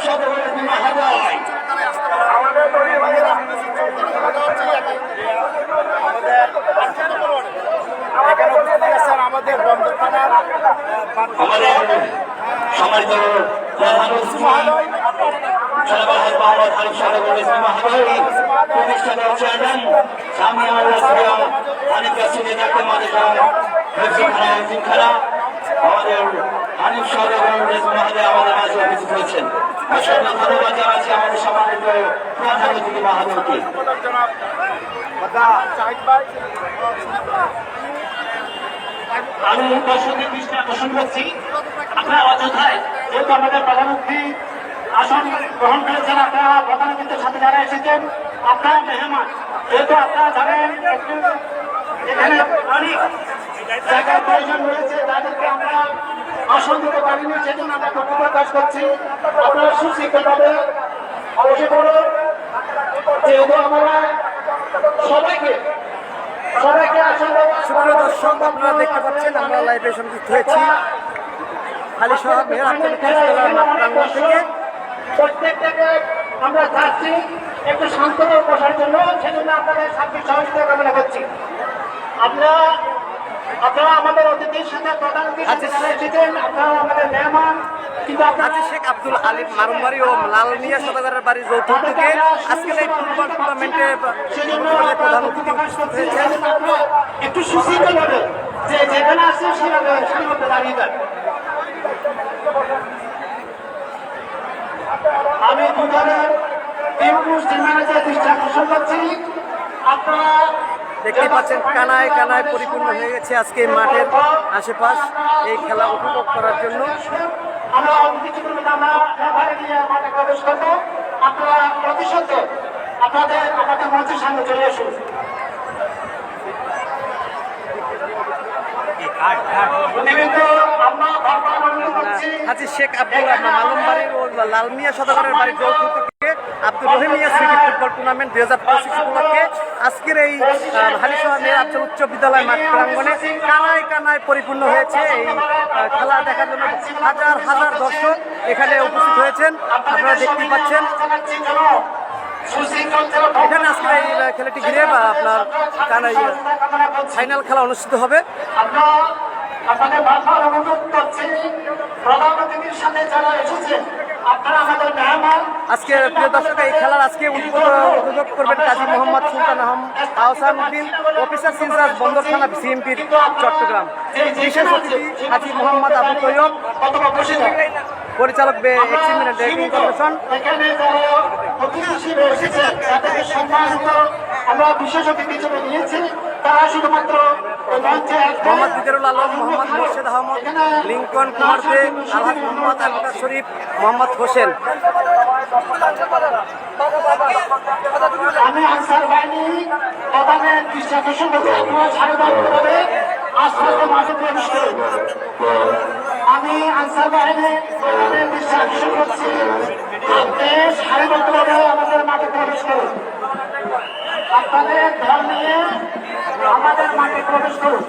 সদর মহাদয় প্রতিষ্ঠানের চেয়ারম্যান স্বামী ডাক্তার মাদেশান খানা আমাদের হানিফ সদর মহাদয় আমাদের মাঝে উপস্থিত হয়েছেন আমি দর্শকের দৃষ্টি আকর্ষণ করছি। আপনার অযোধ্যায় যেহেতু আমাদের প্রধানমন্ত্রী আসন গ্রহণ করেছেন। আপনারা প্রধানমন্ত্রীর সাথে যারা এসেছেন, আপনারা মেহমান। যেহেতু আপনারা জানেন, এখানে অনেক জায়গার প্রয়োজন রয়েছে, তাদেরকে আমরা আসন দিতে পারিনি সেজন্য আমরা দুঃখ প্রকাশ করছি। আপনারা সুশিক্ষিতভাবে অবশ্যই করুন যেহেতু আমরা সবাইকে সবাইকে দেওয়া সুপ্রিয় দর্শক আপনারা দেখতে পাচ্ছেন আমরা লাইভে সংযুক্ত হয়েছি। খালি শহর মেয়র থেকে। প্রত্যেকটাকে আমরা চাচ্ছি একটু শান্তভাবে বসার জন্য সেজন্য আপনাদের সার্বিক সহযোগিতা কামনা করছি। আমরা আপনারা আমাদের অতিথির সাথে যারা এসেছেন আপনারা আমাদের মেহমান কিন্তু আপনারা শেখ আব্দুল আলিম মারুমবাড়ি ও লাল মিয়া সদাগরের বাড়ির যৌথ উদ্যোগে আজকের এই ফুটবল টুর্নামেন্টে প্রধান অতিথি উপস্থিত হয়েছেন। একটু সুশীল হবে যে যেখানে আসছে সেভাবে সেভাবে দাঁড়িয়ে যান। আমি দুজনের টিম পুরুষ টিম ম্যানেজার দৃষ্টি আকর্ষণ করছি আপনারা দেখতে পাচ্ছেন কানায় কানায় পরিপূর্ণ হয়ে গেছে আজকে মাঠের আশেপাশ এই খেলা উপভোগ করার জন্য। আমরা আপনাদের আমাদের মঞ্চের সামনে চলে আসুন। হাজি শেখ আব্দুল মালুমবাড়ির ও লাল মিয়া সদাগরের বাড়ির যৌথ উদ্যোগে আব্দুল রহিম মিয়া স্মৃতি ফুটবল টুর্নামেন্ট দুই হাজার পঁচিশ উপলক্ষে আজকের এই হালিশহর মেয়ের আফজাল উচ্চ বিদ্যালয় মাঠ প্রাঙ্গনে কানায় কানায় পরিপূর্ণ হয়েছে। এই খেলা দেখার জন্য হাজার হাজার দর্শক এখানে উপস্থিত হয়েছেন। আপনারা দেখতেই পাচ্ছেন। এখানে আজকে এই খেলাটি ঘিরে বা আপনার কানাই ফাইনাল খেলা অনুষ্ঠিত হবে। আপনাদের বারবার অনুরোধ করছি প্রধান অতিথির সাথে যারা এসেছেন আপনারা আমাদের মেহমান। আজকে প্রিয় দর্শক এই খেলার আজকে উদ্বোধ- উদ্বোধক করবেন কাজী মোহাম্মদ সুলতান আহম আহসান উদ্দিন অফিসার ইনচার্জ বন্দর থানা সিএমপির চট্টগ্রাম। বিশেষ অতিথি হাজি মোহাম্মদ আবু তৈয়ব অথবা বসে পরিচালক কর্পোরেশন আমরা বিশেষ অতিথি হিসেবে নিয়েছি। তারা শুধুমাত্র। মোহাম্মদ দিদারুল আলম মোহাম্মদ মোর্শেদ আহমদ লিঙ্কন কুমার দে আলহাজ মোহাম্মদ শরীফ মোহাম্মদ হোসেন। আমি আনসার বাহিনী প্রধানের দৃষ্টি আকর্ষণ করছি আপনারা সারিবদ্ধভাবে আশ্রয় মাঠে প্রবেশ আমি আনসার বাহিনী প্রধানের দৃষ্টি আকর্ষণ করছি আপনি সারিবদ্ধভাবে আমাদের মাঠে প্রবেশ করুন। আপনাদের ধর নিয়ে আমাদের মাঠে প্রবেশ করুন।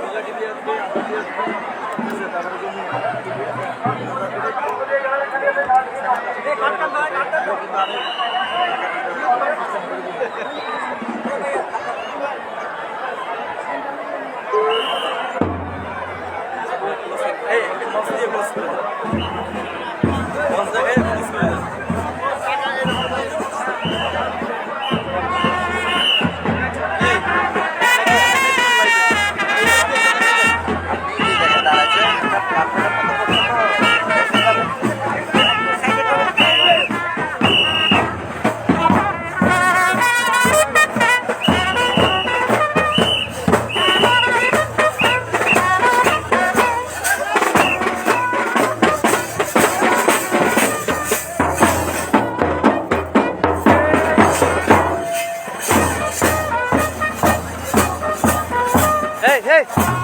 Hey, hey.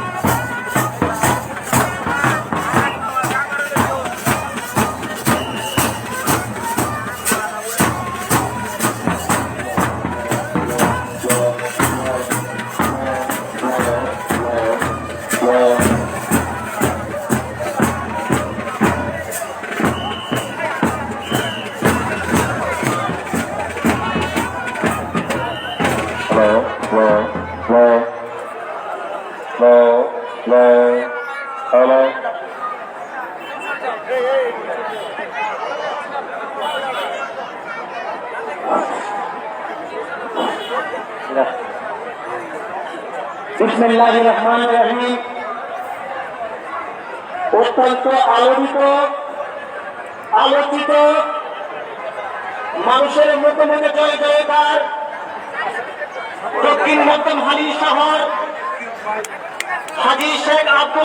لا حول بسم الله الرحمن الرحيم অত্যন্ত আলোড়িত আলোচিত, মানুষের মতো মনে জয় জয়কার। দক্ষিণ মধ্যম হালি শহর। হাজি শেখ আব্দুল